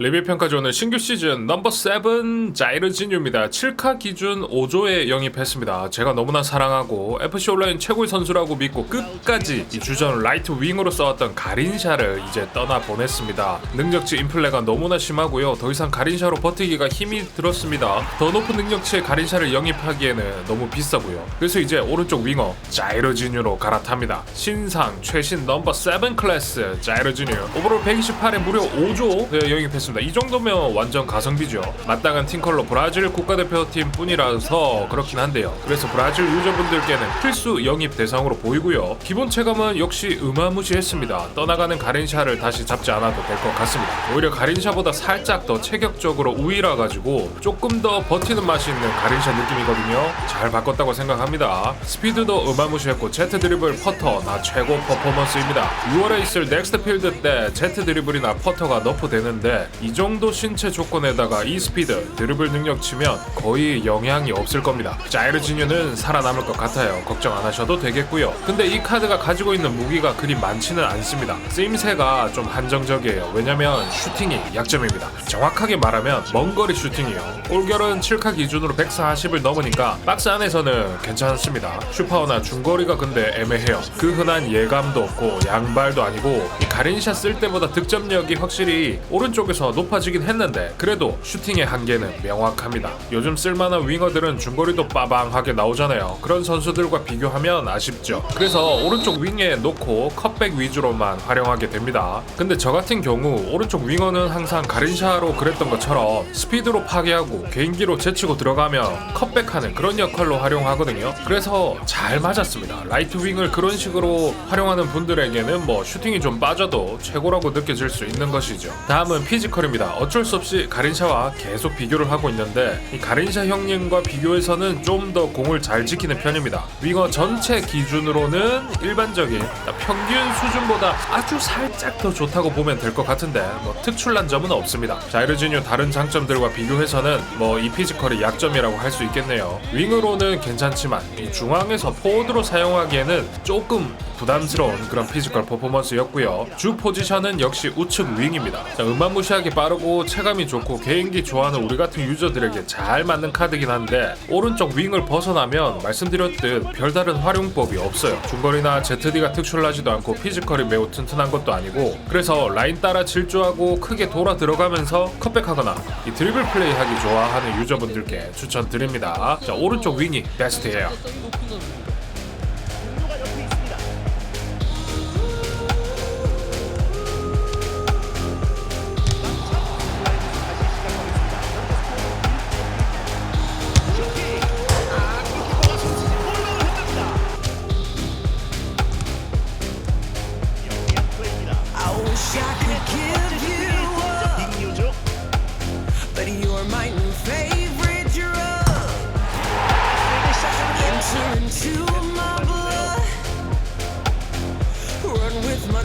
레비ュ 평가전은 신규 시즌 넘버 7 자이르 진유입니다. 7카 기준 5조에 영입했습니다. 제가 너무나 사랑하고 FC 온라인 최고의 선수라고 믿고 끝까지 이 주전 라이트 윙으로 써왔던 가린샤를 이제 떠나 보냈습니다. 능력치 인플레가 너무나 심하고요. 더 이상 가린샤로 버티기가 힘이 들었습니다. 더 높은 능력치의 가린샤를 영입하기에는 너무 비싸고요. 그래서 이제 오른쪽 윙어 자이르 진유로 갈아탑니다. 신상 최신 넘버 7 클래스 자이르 진유 오버롤 128에 무려 5조 영입했습니다. 이 정도면 완전 가성비죠. 마땅한 팀컬러 브라질 국가대표팀 뿐이라서 그렇긴 한데요. 그래서 브라질 유저분들께는 필수 영입 대상으로 보이고요. 기본 체감은 역시 어마무시했습니다. 떠나가는 가린샤를 다시 잡지 않아도 될 것 같습니다. 오히려 가린샤보다 살짝 더 체격적으로 우위라 가지고 조금 더 버티는 맛이 있는 가린샤 느낌이거든요. 잘 바꿨다고 생각합니다. 스피드도 어마무시했고 제트 드리블 퍼터 나 최고 퍼포먼스입니다. 6월에 있을 넥스트 필드 때 제트 드리블이나 퍼터가 너프 되는데 이 정도 신체 조건에다가 이 스피드 드리블 능력 치면 거의 영향이 없을 겁니다. 자이르지뉴는 살아남을 것 같아요. 걱정 안 하셔도 되겠고요. 근데 이 카드가 가지고 있는 무기가 그리 많지는 않습니다. 쓰임새가 좀 한정적이에요. 왜냐면 슈팅이 약점입니다. 정확하게 말하면 먼 거리 슈팅이요. 골결은 7카 기준으로 140을 넘으니까 박스 안에서는 괜찮습니다. 슈퍼나 중거리가 근데 애매해요. 그 흔한 예감도 없고 양발도 아니고 이 가린샷 쓸 때보다 득점력이 확실히 오른쪽에서 높아지긴 했는데 그래도 슈팅의 한계는 명확합니다. 요즘 쓸만한 윙어들은 중거리도 빠방하게 나오잖아요. 그런 선수들과 비교하면 아쉽죠. 그래서 오른쪽 윙에 놓고 컷백 위주로만 활용하게 됩니다. 근데 저 같은 경우 오른쪽 윙어는 항상 가린샤로 그랬던 것처럼 스피드로 파괴하고 개인기로 제치고 들어가면 컷백하는 그런 역할로 활용하거든요. 그래서 잘 맞았습니다. 라이트 윙을 그런 식으로 활용하는 분들에게는 뭐 슈팅이 좀 빠져도 최고라고 느껴질 수 있는 것이죠. 다음은 피지컬 입니다. 어쩔 수 없이 가린샤와 계속 비교를 하고 있는데 이 가린샤 형님과 비교해서는 좀 더 공을 잘 지키는 편입니다. 윙어 전체 기준으로는 일반적인 평균 수준보다 아주 살짝 더 좋다고 보면 될 것 같은데 뭐 특출난 점은 없습니다. 자이르지뉴 다른 장점들과 비교해서는 뭐 이 피지컬이 약점이라고 할 수 있겠네요. 윙으로는 괜찮지만 이 중앙에서 포워드로 사용하기에는 조금 부담스러운 그런 피지컬 퍼포먼스였고요. 주 포지션은 역시 우측 윙입니다. 자, 음마무시하 게 빠르고 체감이 좋고 개인기 좋아하는 우리 같은 유저들에게 잘 맞는 카드긴 한데 오른쪽 윙을 벗어나면 말씀드렸듯 별다른 활용법이 없어요. 중거리나 ZD가 특출나지도 않고 피지컬이 매우 튼튼한 것도 아니고 그래서 라인 따라 질주하고 크게 돌아 들어가면서 컷백하거나 이 드리블 플레이 하기 좋아하는 유저분들께 추천드립니다. 자, 오른쪽 윙이 베스트예요.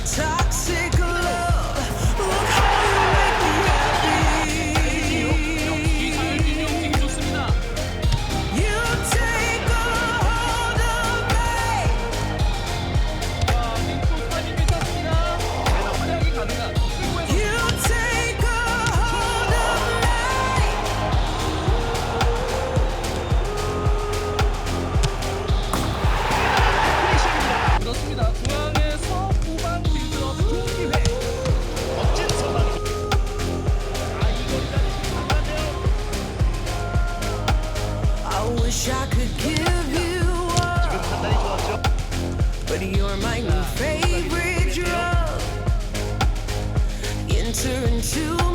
toxic wish I could give you. But you're my new favorite drug. Enter into